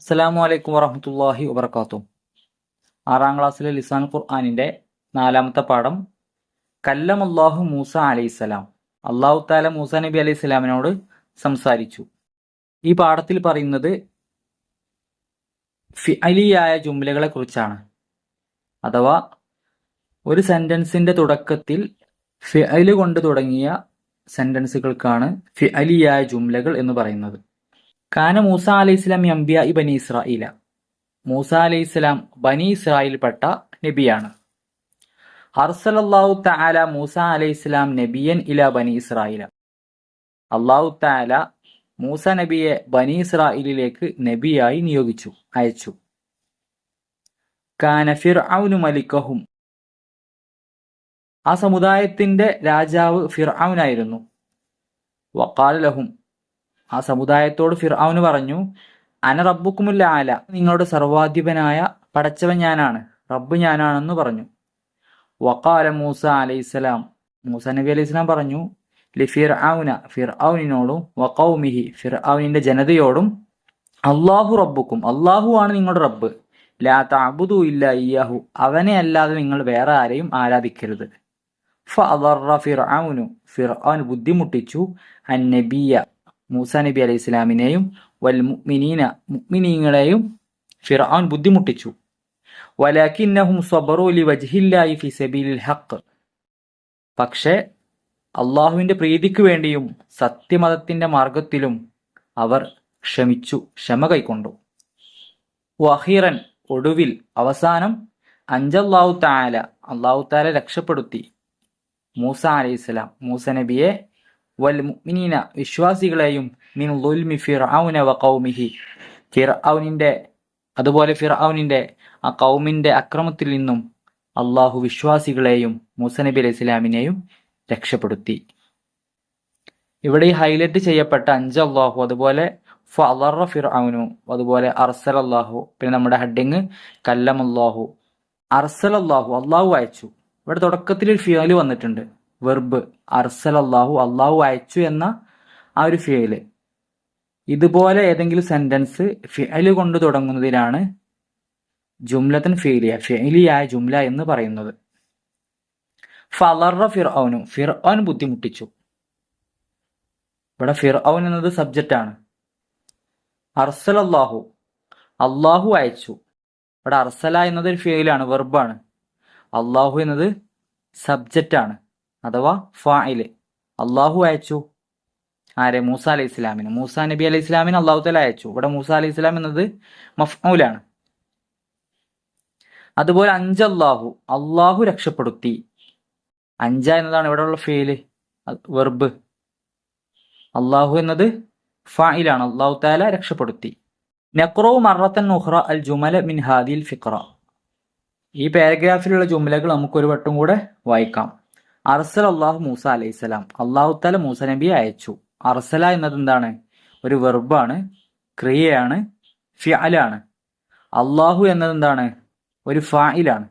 അസ്സലാമു അലൈക്കും വറഹമത്തല്ലാഹി വബർക്കാത്തു ആറാം ക്ലാസ്സിലെ ലിസാൻ ഖുർആാനിന്റെ നാലാമത്തെ പാഠം കല്ലമല്ലാഹു മൂസ അലൈഹിസ്സലാം അള്ളാഹു താല മൂസ നബി അലൈഹി സ്വലാമിനോട് സംസാരിച്ചു. ഈ പാഠത്തിൽ പറയുന്നത് ഫിഅലിയായ ജുംലകളെ കുറിച്ചാണ്. അഥവാ ഒരു സെന്റൻസിന്റെ തുടക്കത്തിൽ ഫിഅൽ കൊണ്ട് തുടങ്ങിയ സെന്റൻസുകൾക്കാണ് ഫിഅലിയായ ജുംലകൾ എന്ന് പറയുന്നത്. കാന മൂസ അലൈഹി ഇസ്ലാം എംബിയ ഇ ബനി ഇസ്രായില മൂസ അലൈഹി ഇസ്ലാം ബനി ഇസ്രായിൽപ്പെട്ട നബിയാണ്. അർസലല്ലാഹു തആല മൂസ അലൈഹി ഇസ്ലാം നബിയൻ ഇല ബനി ഇസ്രായില അള്ളാഹു തആല മൂസ നബിയെ ബനി ഇസ്രായിലിലേക്ക് നബിയായി നിയോഗിച്ചു അയച്ചു. കാന ഫിർഔനു മലിക്കഹും. ആ സമുദായത്തിന്റെ രാജാവ് ഫിർഔനായിരുന്നു. വക്കാൽ ലഹും. ആ സമുദായത്തോട് ഫിർഔന് പറഞ്ഞു അന റബ്ബുക്കുമില്ല ആല. നിങ്ങളുടെ സർവാധിപനായ പടച്ചവൻ ഞാനാണ്. റബ്ബ് ഞാനാണെന്ന് പറഞ്ഞു. വക്കാല മൂസ അലൈഹിസ്സലാം മൂസ നബി അലൈഹി സ്വലാം പറഞ്ഞു ലി ഫിർ ഔന ഫിർ ഔനിനോടും വക്കൗമിഹി ഫിർ ഔനിന്റെ ജനതയോടും അള്ളാഹു റബ്ബുക്കും അള്ളാഹു ആണ് നിങ്ങളുടെ റബ്ബ്. ലാ തഅബുദു ഇല്ല ഇയ്യാഹു. അവനെ അല്ലാതെ നിങ്ങൾ വേറെ ആരെയും ആരാധിക്കരുത്. ഫിർ ഫഅദറ ഫിർ ഫിർഔൻ ബുദ്ധിമുട്ടിച്ചു. അൻ നബിയ മൂസ നബി അലൈഹി ഇസ്ലാമിനെയും വൽ മുഅ്മിനീന മുഅ്മിനീങ്ങളെയും ഫിർആൻ ബുദ്ധിമുട്ടിച്ചു. വലാകിന്നഹും സ്വബറു ലി വജ്ഹില്ലാഹി ഫി സബീലിൽ ഹഖ്. പക്ഷേ അള്ളാഹുവിന്റെ പ്രീതിക്ക് വേണ്ടിയും സത്യമതത്തിന്റെ മാർഗത്തിലും അവർ ക്ഷമിച്ചു ക്ഷമ കൈക്കൊണ്ടു. വഹീറൻ ഒടുവിൽ അവസാനം അഞ്ചല്ലാഹു താല അള്ളാഹു താല രക്ഷപ്പെടുത്തി. മൂസ അലൈഹിസ്സലാം മൂസ നബിയെ വൽ മുഅ്മിനീന വിശ്വാസികളെയും മിൻ ളുൽമി ഫിർഔന വ ഖൗമിഹി. ഫിർഔനിന്റെ അതുപോലെ ഫിർഔനിന്റെ ആ കൗമിന്റെ അക്രമത്തിൽ നിന്നും അള്ളാഹു വിശ്വാസികളെയും മൂസ നബി അലൈഹി സ്വലാമിനെയും രക്ഷപ്പെടുത്തി. ഇവിടെ ഈ ഹൈലൈറ്റ് ചെയ്യപ്പെട്ട അഞ്ച് അള്ളാഹു അതുപോലെ ഫലറ ഫിർഔനു അതുപോലെ അർസൽ അള്ളാഹു പിന്നെ നമ്മുടെ ഹെഡിങ് അള്ളാഹു അർസൽ അള്ളാഹു അള്ളാഹു അയച്ചു. ഇവിടെ തുടക്കത്തിൽ ഒരു ഫിയാൽ വന്നിട്ടുണ്ട്. വെർബ് അർസൽ അള്ളാഹു അള്ളാഹു അയച്ചു എന്ന ആ ഒരു ഫിയൽ. ഇതുപോലെ ഏതെങ്കിലും സെന്റൻസ് ഫിയൽ കൊണ്ട് തുടങ്ങുന്നതിലാണ് ജുംലത്തൻ ഫിയലിയ ഫിയലിയായ ജുംല എന്ന് പറയുന്നത്. ഫലറ ഫിർഔനു ഫിർഔൻ ബുദ്ധിമുട്ടിച്ചു. ഇവിടെ ഫിർഔൻ എന്നത് സബ്ജക്റ്റ് ആണ്. അർസൽ അള്ളാഹു അള്ളാഹു അയച്ചു. ഇവിടെ അർസല എന്നത് ഒരു ഫിയലാണ് വെർബാണ് അള്ളാഹു എന്നത് സബ്ജക്റ്റാണ് അഥവാ ഫായിൽ അള്ളാഹു അയച്ചു. ആരെ? മൂസ അലൈഹി ഇസ്ലാമിന്. മൂസ നബി അലൈഹി ഇസ്ലാമിന് അള്ളാഹു തല അയച്ചു. ഇവിടെ മൂസ അലൈഹി ഇസ്ലാം എന്നത് മഫ്മൂലാണ് അതുപോലെ അഞ്ച് അള്ളാഹു അള്ളാഹു രക്ഷപ്പെടുത്തി. അഞ്ച എന്നതാണ് ഇവിടെ ഉള്ള ഫെയിൽ വെർബ്. അള്ളാഹു എന്നത് ഫായിലാണ് അള്ളാഹു താല രക്ഷപ്പെടുത്തി. നക്രോ മറത്തൻ നുഹ്റ അൽ ജുമല മിൻ ഹാദിൽ ഫിക്ര ഈ പാരഗ്രാഫിലുള്ള ജുമലകൾ നമുക്ക് ഒരു വട്ടം കൂടെ വായിക്കാം. അർസൽ അള്ളാഹു മൂസ അലൈഹിസ്സലാം അള്ളാഹു താല മൂസ നബിയെ അയച്ചു. അർസല എന്നത് എന്താണ്? ഒരു വെർബാണ് ക്രിയയാണ് ഫിഅലാണ്. അള്ളാഹു എന്നത് എന്താണ്? ഒരു ഫായിലാണ്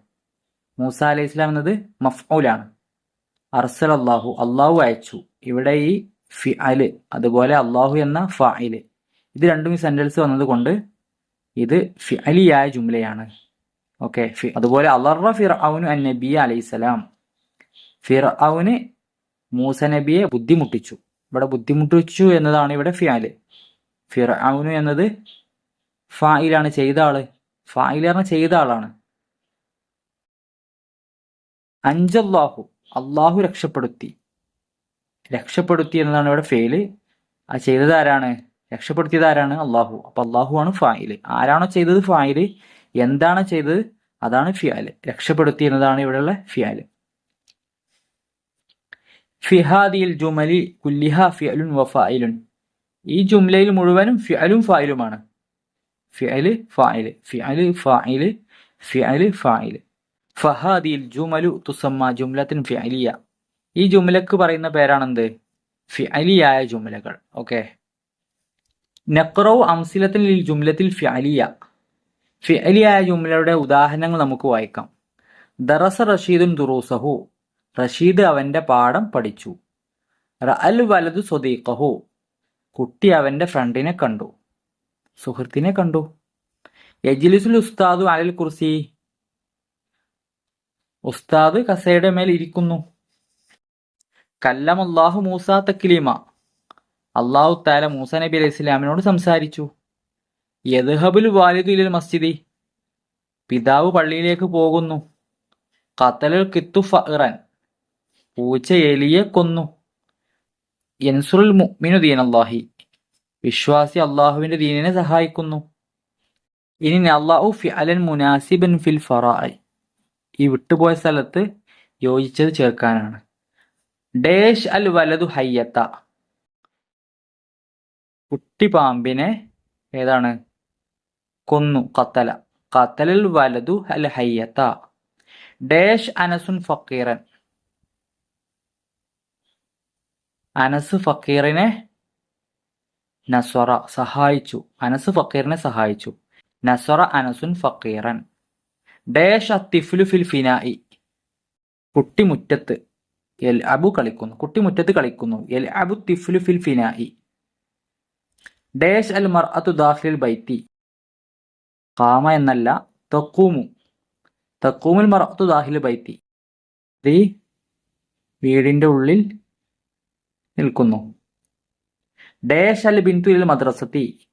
മൂസ അലൈഹി ഇസ്ലാം എന്നത് മഫ്ഊലാണ്. അർസൽ അള്ളാഹു അള്ളാഹു അയച്ചു. ഇവിടെ ഈ ഫിഅൽ അതുപോലെ അള്ളാഹു എന്ന ഫായിൽ ഇത് രണ്ടും ഈ സെന്റൻസ് വന്നത് കൊണ്ട് ഇത് ഫിഅലിയായ ജുംലയാണ്. ഓക്കെ അതുപോലെ അലറ ഫിർ അവനു അൻ നബി അലൈഹിസ്സലാം ഫിർ ഔന് മൂസ നബിയെ ബുദ്ധിമുട്ടിച്ചു. ഇവിടെ ബുദ്ധിമുട്ടിച്ചു എന്നതാണ് ഇവിടെ ഫിയാൽ ഫിർ ഔനു എന്നത് ഫായിലാണ് ചെയ്ത ആൾ. പറഞ്ഞ ചെയ്ത ആളാണ്. അഞ്ചല്ലാഹു അള്ളാഹു രക്ഷപ്പെടുത്തി. രക്ഷപ്പെടുത്തി എന്നതാണ് ഇവിടെ ഫെയിൽ ആ ചെയ്തത് ആരാണ്? രക്ഷപ്പെടുത്തിയത് ആരാണ്? അള്ളാഹു അപ്പൊ അള്ളാഹു ആണ് ഫായിൽ. ആരാണോ ചെയ്തത് ഫായിൽ? എന്താണോ ചെയ്തത്? അതാണ് ഫിയാൽ രക്ഷപ്പെടുത്തി എന്നതാണ് ഇവിടെയുള്ള ഫിയാൽ ഫിഹാദിൽ ജുമലി കുല്ലിഹ ഫിയലുൻ വഫായിലുൻ ഈ ജുംലയിൽ മുഴുവനും ഫിയലും ഫായിലുമാണ് ഫിയൽ ഫായിൽ ഫിയൽ ഫായിൽ ഫിയൽ ഫായിൽ ഫഹാദിയിൽ ജുമലു തുസമ്മ ജുംലത്തിൻ ഫിയലിയ ഈ ജുംലക്ക് പറയുന്ന പേരാണെന്ത്? ഫിയലിയായ ജുംലകൾ ഓക്കെ. നക്രൗ അംസിലത്തിൽ ജുംലത്തിൽ ഫിയലിയ ഫിയലിയായ ജുംലയുടെ ഉദാഹരണങ്ങൾ നമുക്ക് വായിക്കാം. ദറസ റഷീദുൻ ദുറൂസഹു. റഷീദ് അവന്റെ പാഠം പഠിച്ചു. റഅൽ വലതു സ്വദീഖഹു. കുട്ടി അവന്റെ ഫ്രണ്ടിനെ കണ്ടു. സുഹൃത്തിനെ കണ്ടു. യജ്ലിസുൽ ഉസ്താദു അലൽ കുർസി. ഉസ്താദ് കസയുടെ മേൽ ഇരിക്കുന്നു. കല്ലമല്ലാഹു മൂസ തക്ലീമ. അള്ളാഹു താല മൂസ നബി അലൈഹി ഇസ്ലാമിനോട് സംസാരിച്ചു. യദ്ഹബുൽ വാലിദു ഇലൽ മസ്ജിദി. പിതാവ് പള്ളിയിലേക്ക് പോകുന്നു. കത്തലുൽ കിത്തു ഫഹ്റൻ പൂച്ച എലിയെ കൊന്നു. യൻസുറുൽ മുഅ്മിനു ദീൻ അള്ളാഹി വിശ്വാസി അള്ളാഹുവിന്റെ ദീനിനെ സഹായിക്കുന്നു. ഇനി അള്ളാഹു ഫി അലൻ മുനാസിബൻ ഫിൽ ഫറായി ഈ വിട്ടുപോയ സ്ഥലത്ത് യോജിച്ചത് ചേർക്കാനാണ്. ഡേഷ് അൽ വലതു ഹയ്യത്ത. കുട്ടി പാമ്പിനെ ഏതാണ്? കൊന്നു കത്തല. കത്തലൽ വലതു അൽ ഹയ്യത്ത. ഡേഷ് അനസുൻ ഫക്കീറൻ. അനസ് ഫക്കീറിനെ നസ്വറ സഹായിച്ചു. അനസ് ഫക്കീറിനെ സഹായിച്ചു. നസ്വറ അനസുൻ ഫക്കീറൻ. ഡേഷ് അത്തിഫ്ലു ഫിൽ ഫിനായി. കുട്ടി മുറ്റത്ത് എൽ അബു കളിക്കുന്നു. കുട്ടി മുറ്റത്ത് കളിക്കുന്നു. എൽ അബു തിഫ്ലു ഫിൽ ഫിനായി. ഡേഷ് അൽ മർ അതു ദാഖിൽ ബൈത്തി. കാമ എന്നല്ല തക്കൂമു തക്കൂമുൽ മർ അതു ദാഹിൽ ബൈത്തി വീടിന്റെ ഉള്ളിൽ നിൽക്കുന്നു. ഡേഷ് അൽ ബിന്തു ഇൽ മദ്രസത്തി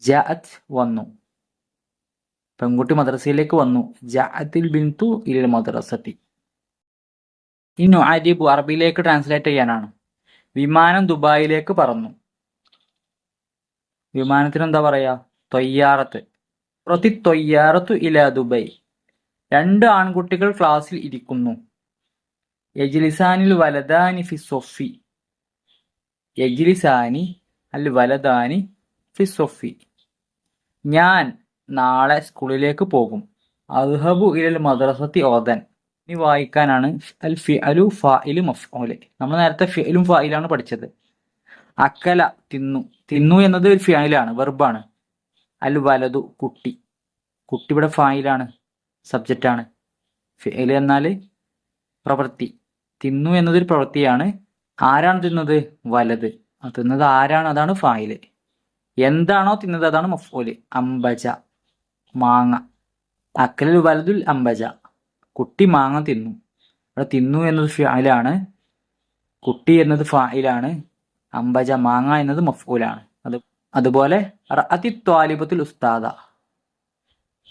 ജഅത് വന്നു. പെൺകുട്ടി മദ്രസയിലേക്ക് വന്നു. ജഅത്തിൽ ബിന്തു ഇൽ മദ്രസത്തി. ഇന്നു അരിബു അറബിയിലേക്ക് ട്രാൻസ്ലേറ്റ് ചെയ്യാനാണ്. വിമാനം ദുബായിലേക്ക് പറന്നു. വിമാനത്തിന് എന്താ പറയാ? തൊയ്യാറത്ത്. പ്രതി തൊയ്യാറത്തു ഇല ദുബൈ. രണ്ട് ആൺകുട്ടികൾ ക്ലാസ്സിൽ ഇരിക്കുന്നു. എജ്ലിസാനിൽ വലദാനി ഫി സൊഫി. യജ്ലിസാനി അൽ വലദാനി ഫിസൊഫി ഞാൻ നാളെ സ്കൂളിലേക്ക് പോകും. അദ്ഹബു ഇലൽ മദ്രസത്തി ഓദൻ. ഇനി വായിക്കാനാണ് അൽ ഫി അലു ഫായിലു മഫ്ഊൽ. നമ്മൾ നേരത്തെ ഫിഅലും ഫായിലാണ് പഠിച്ചത്. അക്കല തിന്നു. തിന്നു എന്നത് ഒരു ഫിയായിലാണ് വെർബാണ്. അൽ വലതു കുട്ടി. കുട്ടി ഇവിടെ ഫായിലാണ് സബ്ജക്റ്റാണ്. ഫിയൽ എന്നാൽ പ്രവൃത്തി. തിന്നു എന്നതൊരു പ്രവൃത്തിയാണ് ആരാണ് തിന്നത്? വലത്. തിന്നത് ആരാണ്? അതാണ് ഫായിൽ. എന്താണോ തിന്നത് അതാണ് മഫോൽ. അമ്പജ മാങ്ങ. അക്കലിൽ വലതുൽ അമ്പജ കുട്ടി മാങ്ങ തിന്നു. ഇവിടെ തിന്നു എന്നത് ഫായിലാണ്. കുട്ടി എന്നത് ഫായിലാണ്. അമ്പജ മാങ്ങ എന്നത് മഫൂലാണ്. അത് അതുപോലെ അതിത്വാലിപത്തിൽ ഉസ്താദ.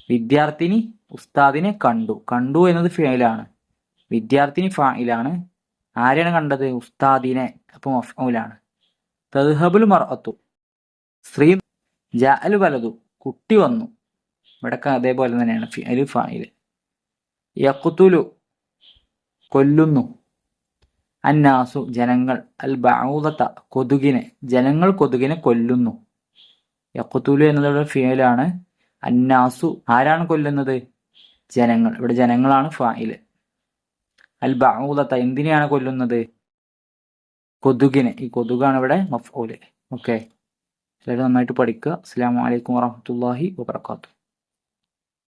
വിദ്യാർത്ഥിനി ഉസ്താദിനെ കണ്ടു. കണ്ടു എന്നത് ഫായിലാണ്. വിദ്യാർത്ഥിനി ഫായിലാണ്. ആരെയാണ് കണ്ടത്? ഉസ്താദിനെ അപ്പൊ മഫ്മൂലാണ് തദ്ഹബുൽ മർഅത്തു. സ്ത്രീ ജാലു വലതു. കുട്ടി വന്നു. ഇവിടൊക്കെ അതേപോലെ തന്നെയാണ് ഫിഅലു ഫായിൽ കൊല്ലുന്നു. അന്നാസു. ജനങ്ങൾ. അൽ ബൗദത്ത കൊതുകിനെ. ജനങ്ങൾ കൊതുകിനെ കൊല്ലുന്നു. യഖ്തുലു എന്നതോടെ ഫിയലാണ് അന്നാസു. ആരാണ് കൊല്ലുന്നത്? ജനങ്ങൾ. ഇവിടെ ജനങ്ങളാണ് ഫായിൽ അൽ ബഊദത്ത എന്തിനെയാണ് കൊല്ലുന്നത്? കൊതുകിനെ. ഈ കൊതുകാണ് ഇവിടെ മഫ്ഊൽ. ഓക്കെ എല്ലാവരും നന്നായിട്ട് പഠിക്കുക. അസ്സാം വലൈക്കും വാഹമത്തല്ലാഹി വാബർക്കാത്തു